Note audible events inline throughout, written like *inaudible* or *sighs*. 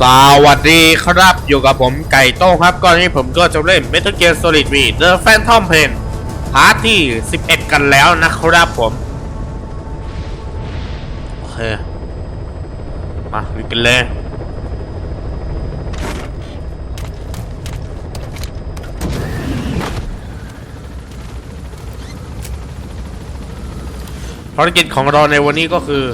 สวัสดีครับอยู่กับผมไก่โต้งครับก่อนนี้ผมก็จะเล่น Metal Gear Solid V The Phantom Pain พาร์ทที่ 11 กันแล้วนะครับผมโอเคมาลุยกันเลยภารกิจของเราในวันนี้ก็คือ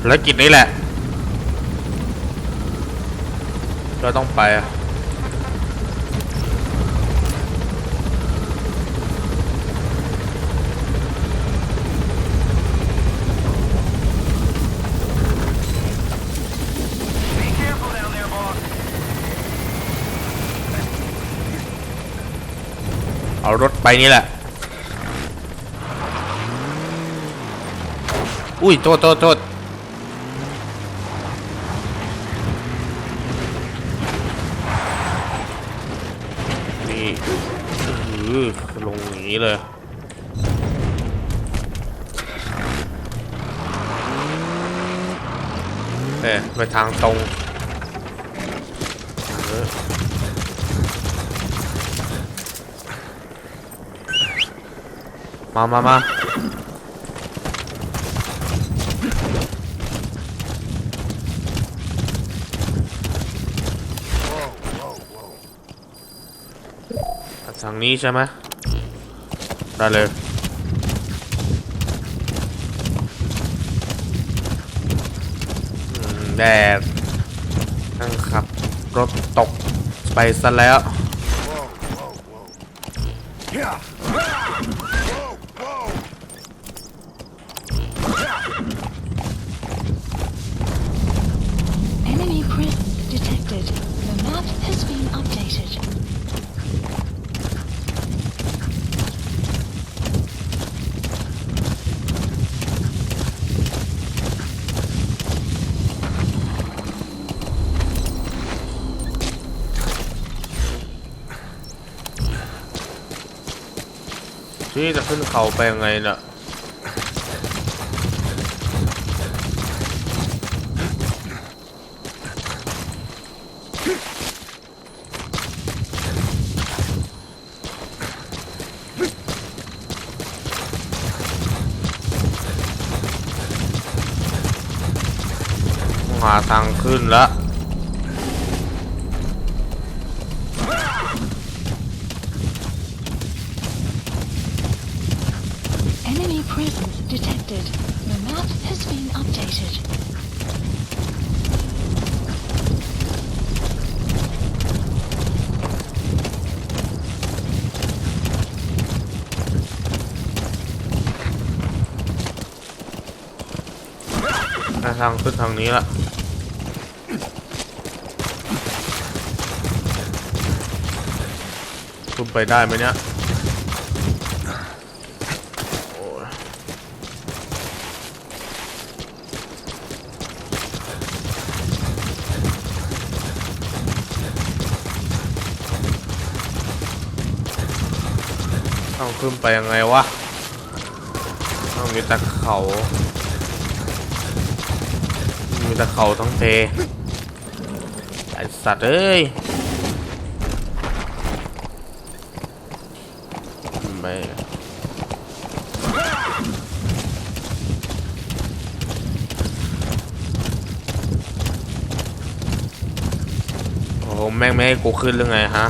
ภารกิจนี้แหละ เราต้องไปอะเอารถไปนี่แหละ อุ้ย โทษโทษโทษ นี่อื้อลงอย่าง นี้เลย เอ๊ะไปทางตรงเออมามามาทางนี้ใช่ไหม ได้เลย แดดนั่งขับ รถตกไปซะแล้ว Yeah. ที่จะขึ้นเขาไปยังไงน่ะหาทางขึ้นแล้ว Enemy presence detected. The map has been updated. หาทาง ขึ้นทางนี้ละขึ้นไปได้ไหมเนี่ยโอ้ยต้องขึ้นไปยังไงวะต้องมีแต่เขา มีแต่เขาทั้งเพไอสัตว์เอ้ยไม่โอ้โหแม่งไม่ให้กูขึ้นหรือไงฮะ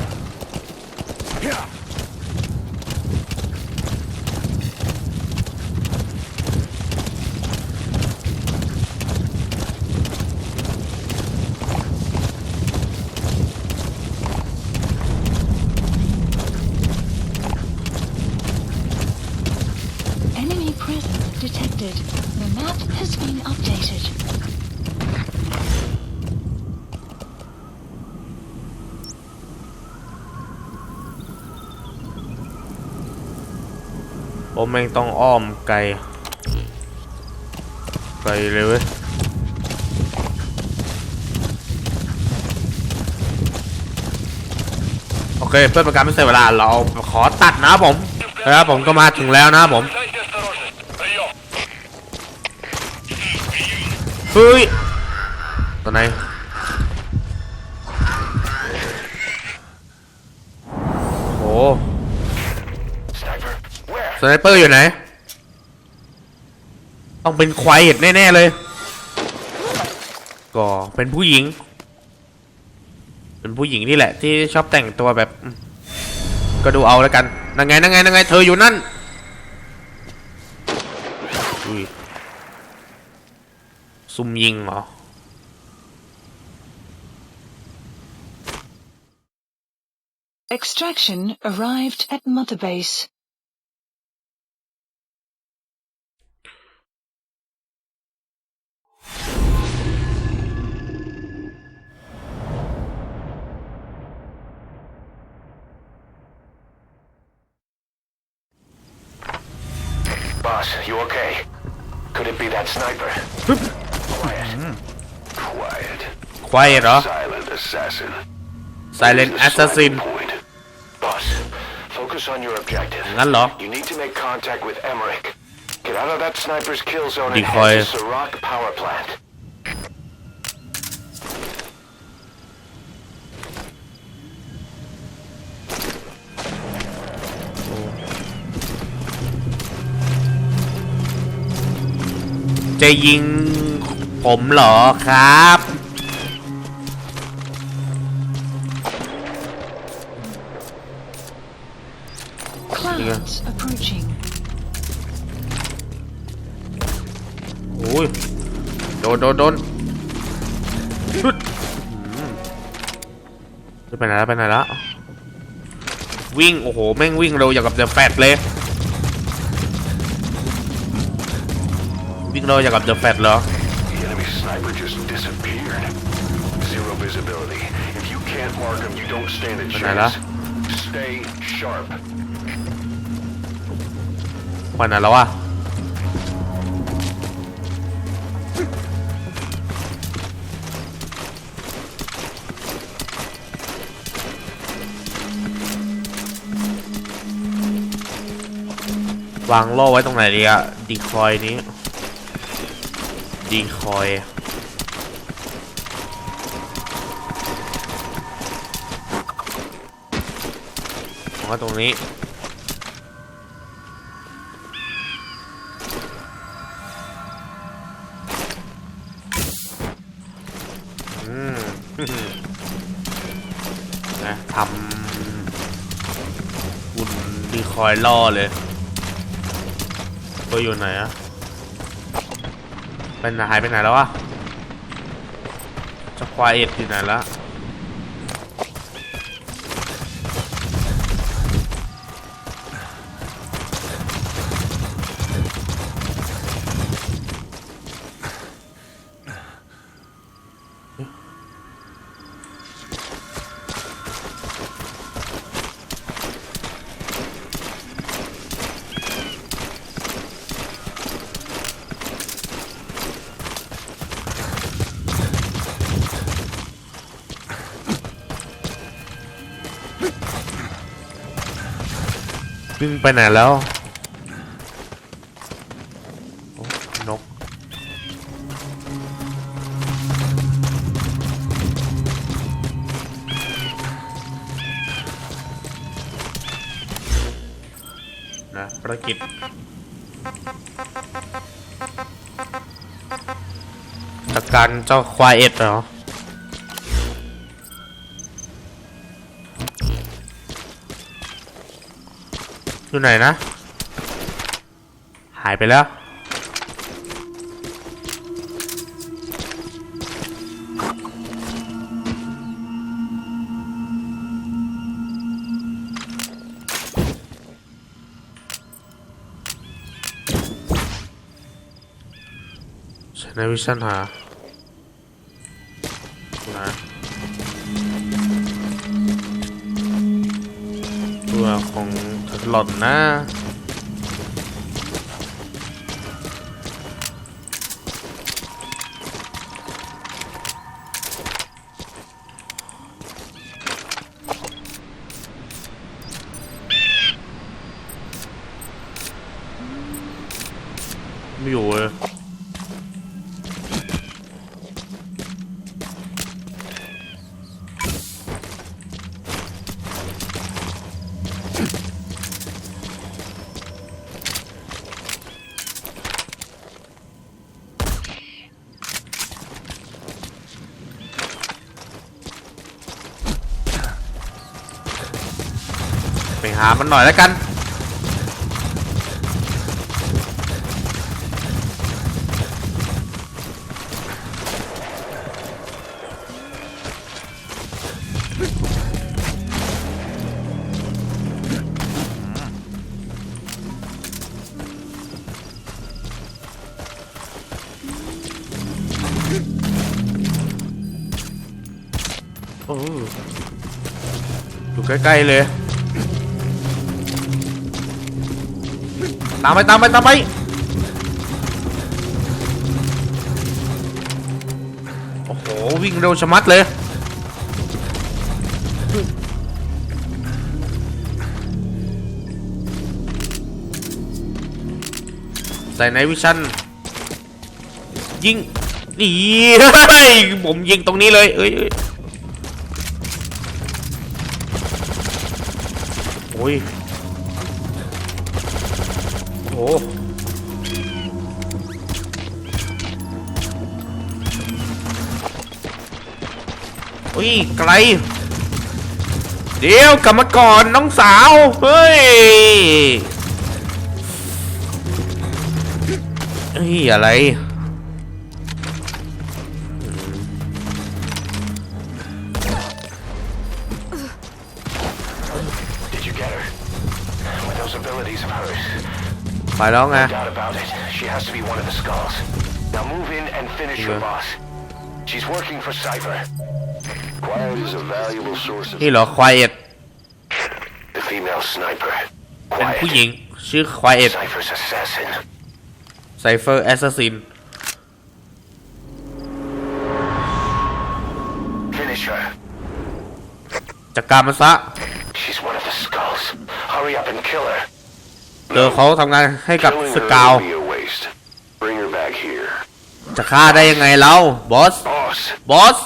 ผมแม่งต้องอ้อมไกล ไกลเลยเว้ยโอเคเพื่อเป็นการไม่เสียเวลาเราขอตัดนะผมนะครับผมก็มาถึงแล้วนะผมเฮ้ยตอนไหน สไนเปอร์อยู่ไหน ต้องเป็นควายเห็ดแน่ ๆ เลย ก็เป็นผู้หญิง เป็นผู้หญิงนี่แหละ ที่ชอบแต่งตัวแบบ ก็ดูเอาแล้วกันนังไงนังไงนังไง เธออยู่นั่นอุ้ยซุ่มยิงเหรอ Extraction arrived at Mother Base. Boss, you okay? Could it be that sniper? Quiet. Mm-hmm. Quiet. Quiet, huh? Silent assassin. Silent assassin. Point. Boss, focus on your objective. Hello. You need to make contact with Emmerich. Get out of that sniper's kill zone and head to rock power plant. จะยิงผมเหรอครับ Clouds approaching. โอ้ยโดนโดนโดนชุดอืมไปไหนแล้วไปไหนแล้ววิ่ง โอ้โห แม่งวิ่งเร็วอย่างกับเดอะแฟตเลย วิ่งเร็วอย่างกับเดอะแฟตเหรอ The enemy sniper just disappeared. Zero visibility. If you can't mark him, you don't stand a Banana. chance. Stay sharp. ไปไหนแล้ววะวางโล่ไว้ตรงไหนดีอะดีคอยนี้ ดีคอยว่าตรงนี้อืมนะทำหุ่นดีคอยล่อเลยตัวอยู่ไหนอะ เป็นหายไปไหนแล้ววะเจะควายเอ็ดอยู่ไหนแล้ว ไปไหนแล้วนกนะประกิจจากการเจ้าควายเอ็ดเหรอ อยู่ไหนนะ หายไปแล้ว ใช้ในวิชั่นหานะตัวของ หล่อนนะ หน่อยแล้วกัน โอ้อยู่ใกล้ ๆ เลย ตามไปตามไปตามไปโอ้โหวิ่งเร็วชะมัดเลยใส่ในวิชั่นยิงนี่ผมยิงตรงนี้เลยเอ้ยโอ้ย หโอ้ยไกล เดี๋ยวกลับมาก่อนน้องสาว เฮ้ยเฮ้ย อะไร ไปแล้วไง doubt about it. She has to be one of the skulls. Now move in and finish your Okay. boss. She's working for Cypher. Quiet is a valuable source of นี่เหรอ Quiet the female sniper. เป็นผู้หญิ Quiet, ง ชื่อ Quiet Cypher's assassin. Cypher Assassin Finish her. จัดการมันซะ She's one of the skulls. Hurry up and kill her. เจอเขาทำงานให้กับ Killing ส her กาว will be a waste. Bring her back here. จะฆ่าได้ยังไงเราบอส Boss, บอส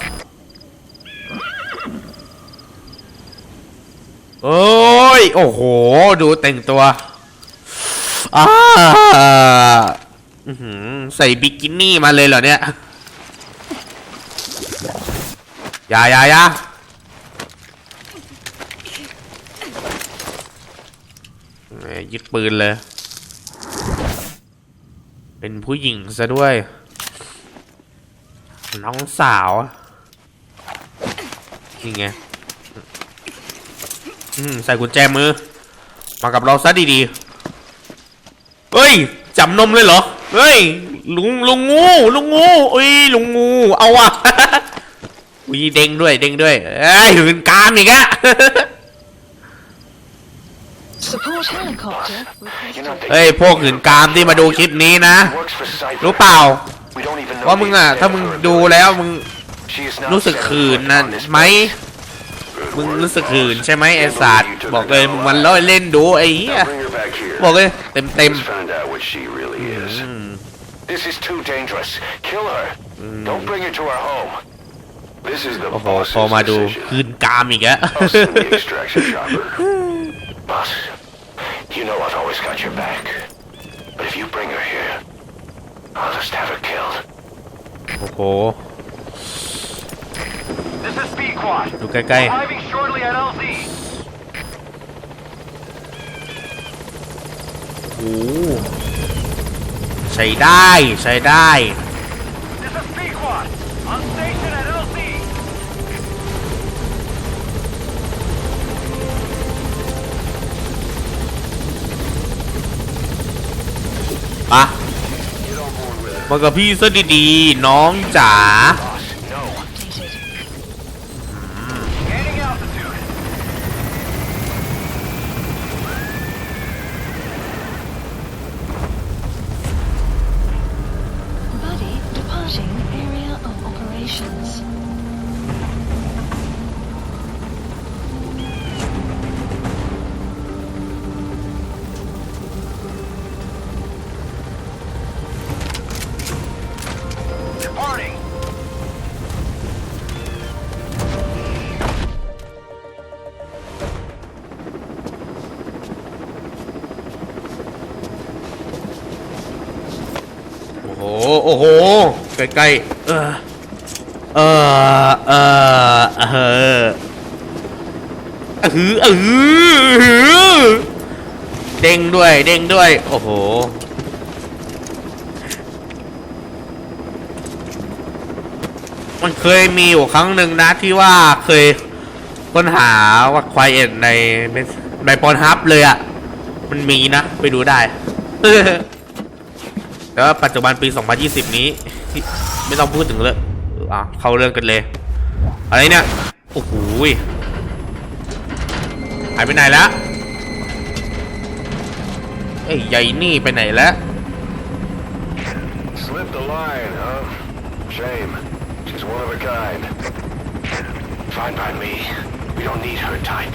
โอ้ย โอ้โห ดูแต่งตัวอ้าอื้อหือใส่บิกินี่มาเลยเหรอเนี่ย อย่าอย่าอย่าแหม ยึดปืนเลย เป็นผู้หญิงซะด้วย น้องสาวนี่ไงใส่กุญแจมือ มากับเราซะดีๆเฮ้ยจับนมเลยเหรอ เฮ้ย ลุงลุงงูลุงงูอุ้ยลุงงูเอาว่ะอุ้ยเด้งด้วยเด้งด้วยเอ้ยหืนกามอีกอะ Support helicopter you're not requested. the เฮ้ยพวกหืนกามที่มาดูคลิปนี้นะ works for Cypher. รู้เปล่า We don't even know ว่ามึง the อะ extent ถ้ามึง of her ดู ability. แล้วมึง She is not รู้สึก set ขืน foot นะ on this ไหม place. มึงรู้สึกขืนใช่ไหมไอ้สัตว์บอกเลยมึงมันล้อเล่นดูไอ้เหี้ย Now bring her back here. บอกเลยเต็มเต็ม Let's find out what she really is. This is too dangerous. Kill her. Don't bring her to our home. This is the โอ้โห boss's พอมาดู decision. คืนกามอีกอะ I'll send the extraction chopper. Boss, you know I've always got your back. But if you bring her here, I'll just have her killed. โอ้โห This is Speed Quad. ดูใกล้ Arriving shortly at LZ. ๆโอ้โหใช้ได้ ใช้ได้ มากับพี่ซะดีๆ น้องจ๋า โอ้โห ใกล้ๆ เออ เออ เออ เออเออเออเด้งด้วย เด้งด้วย โอ้โห มันเคยมีอยู่ครั้งหนึ่งนะที่ว่าเคยค้นหาว่าควายเอ็นในในปอนฮับเลยอะ่ะ มันมีนะ ไปดูได้ แต่ว่าปัจจุบันปี 2020 นี้ ไม่ต้องพูดถึงเลยอะเข้าเรื่องกันเลย อะไรเนี่ย โอ้โหยหายไปไหนแล้วเอ้ยใหญ่นี่ไปไหนแล้ว Slipped the line, huh? Shame. She's one of a kind. Fine by me. We don't need her type.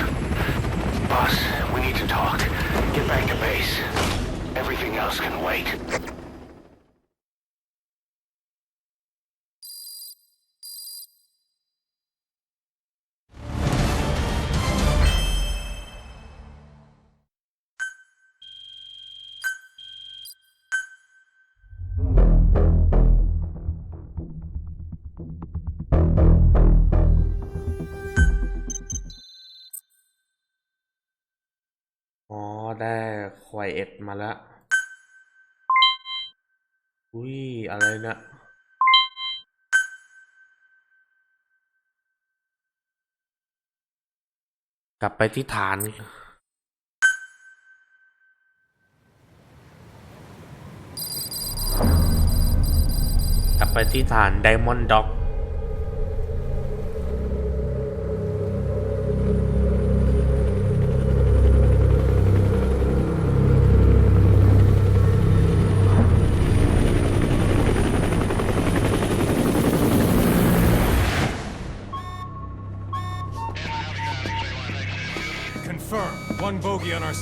Boss, we need to talk. Get back to base. Everything else can wait. เอ็ดมาแล้ว อุ้ย อะไรนะกลับไปที่ฐาน กลับไปที่ฐานไดมอนด์ด็อก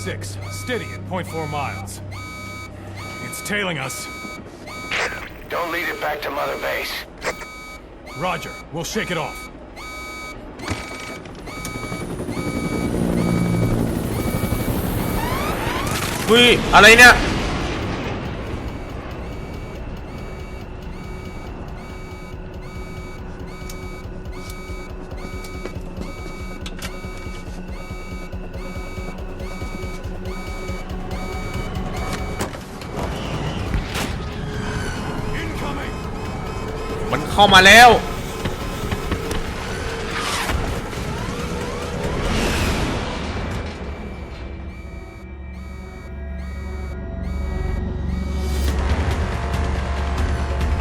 six. Steady at 0.4 miles. It's tailing us. Don't lead it back to Mother Base. Roger. We'll shake it off. อุ้ย อะไรเนี่ย เข้ามาแล้ว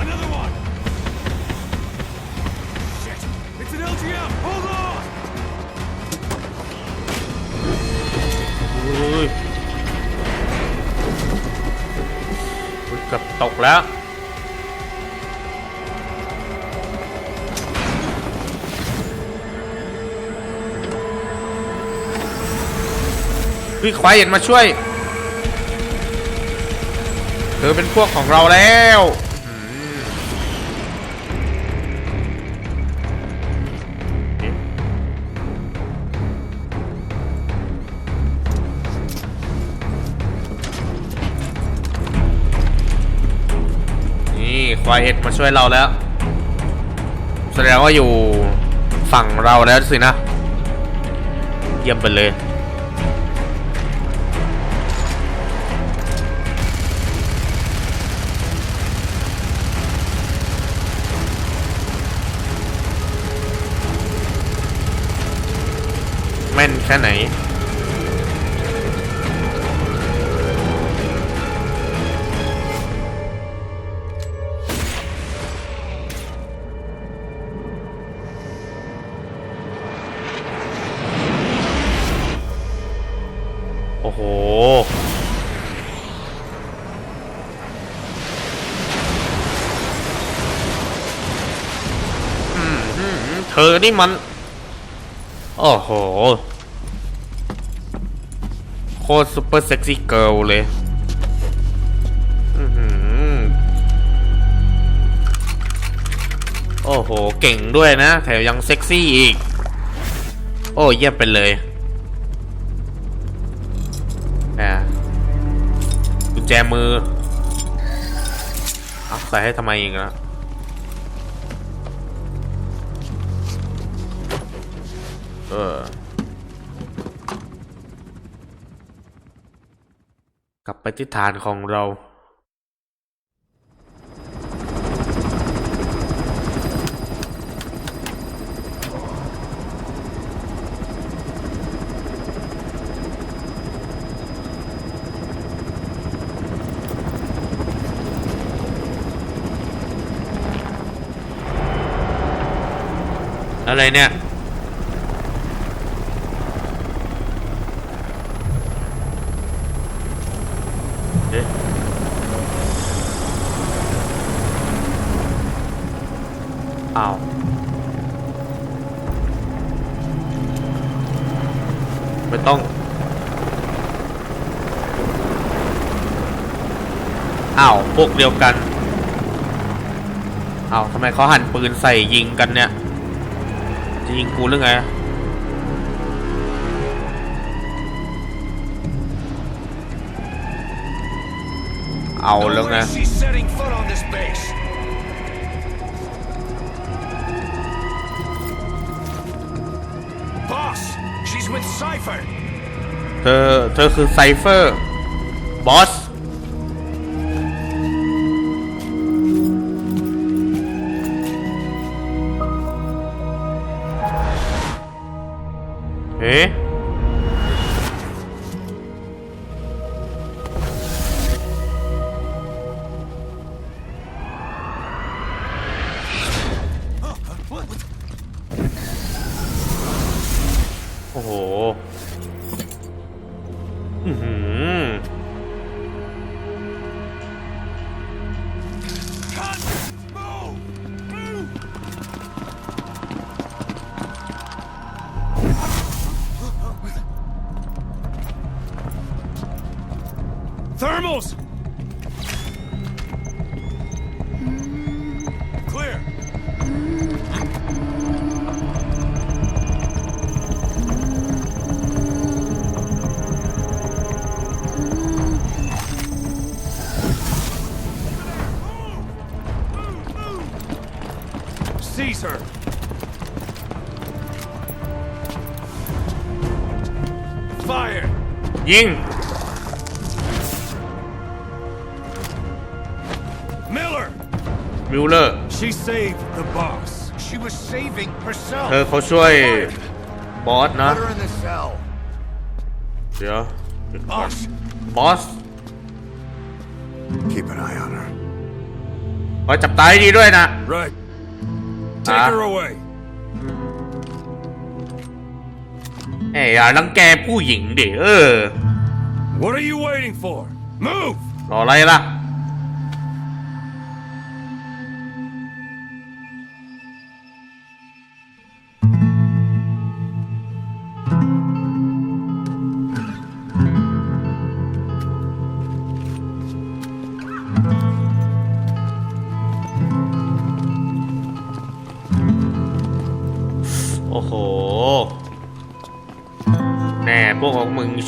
Another one! Shit! It's an LGM! Hold on! อุ้ยอุ๊ยเกือบตกแล้ว พี่ควายเห็นมาช่วย เธอเป็นพวกของเราแล้วนี่ควายเห็ดมาช่วยเราแล้ว แสดงว่าอยู่ฝั่งเราแล้วสินะ เยี่ยมไปเลย แค่ไหน โอ้โห เธอนี่มัน โอ้โห คตรซุปเปอร์เซ็กซี่เกิลเลยอื้อหือโอ้โห เก่งด้วยนะ แถมยังเซ็กซี่อีก โอ้เยี่ยมไปเลยอะกุญแจมือเอาใส่ให้ทำไมอีกนะเออ กลับไปที่ฐานของเรา อะไรเนี่ย เอ๊ะอ้าวไม่ต้องอ้าวพวกเดียวกันอ้าวทำไมเขาหันปืนใส่ยิงกันเนี่ยจะยิงกูหรือไง เอาแล้วไง she's setting foot on this base. Boss, she's with Cypher. เธอ เธอคือไซเฟอร์ บอส เอ๊ะ ยิง Miller! มิลเลอร์ She saved the boss. She was saving herself. เธอเขาช่วย บอสนะ Put her in the cell. เดี๋ยว Boss, บอส keep an eye on her. คอยจับตาให้ดีด้วยนะ Right. Take Ah. her away. แหมอย่ารังแกผู้หญิงดิเออ What are you waiting for? Move! รออะไรล่ะ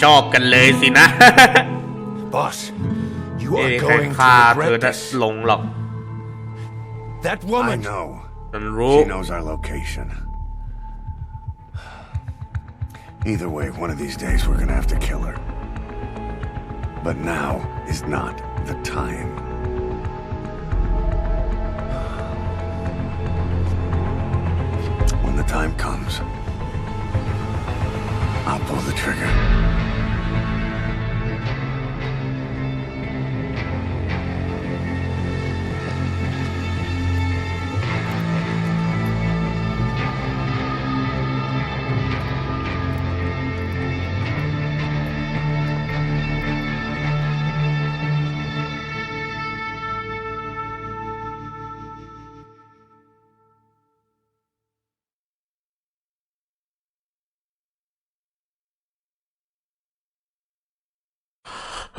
ชอบกันเลยสินะ *laughs* Boss, you ไม่ are มีใคร going ฆ่า to เธอ regret จะ this. ลงหรอก That I woman. know. ฉันรู้ She knows our location. Either way, one of these days we're gonna have to kill her. But now is not the time. *sighs*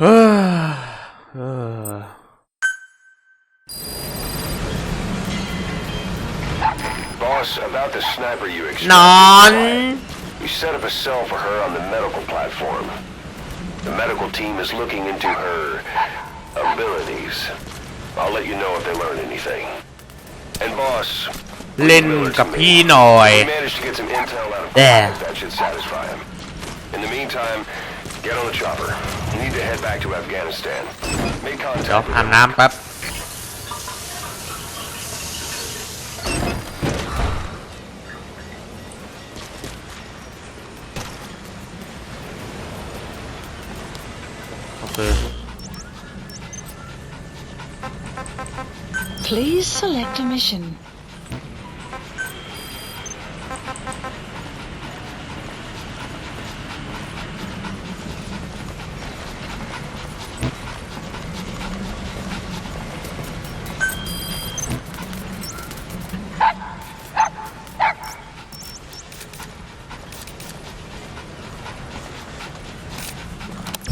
Boss, about the sniper you น extracted. อน We set up a cell for her on the medical platform. The medical team is looking into her abilities. I'll let you know if they learn anything. And boss, เล่นกับพี่หน่อย we managed to get some intel out of Yeah. That should satisfy him. In the meantime, get on the chopper. need to head back to Afghanistan. Make เดี๋ยว contact. อาบน้ำแป๊บ โอเค Please select a mission.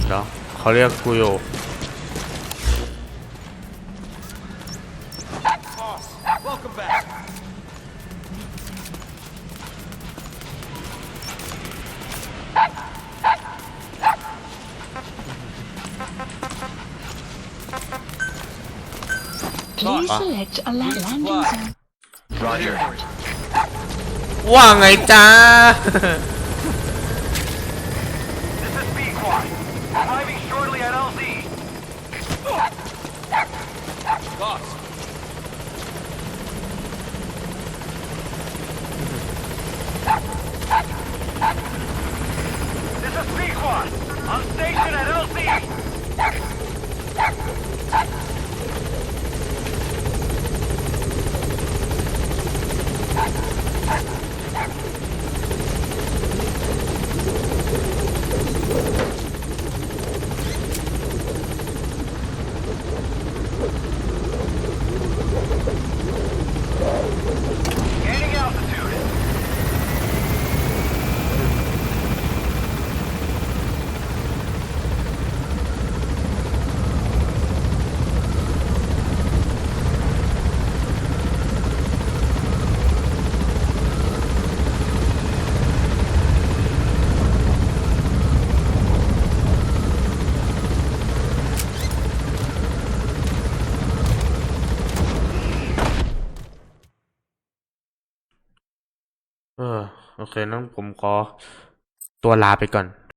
เดี๋ยวเขาเรียกกูอ เออโอเคนั้นผมขอตัวลาไปก่อน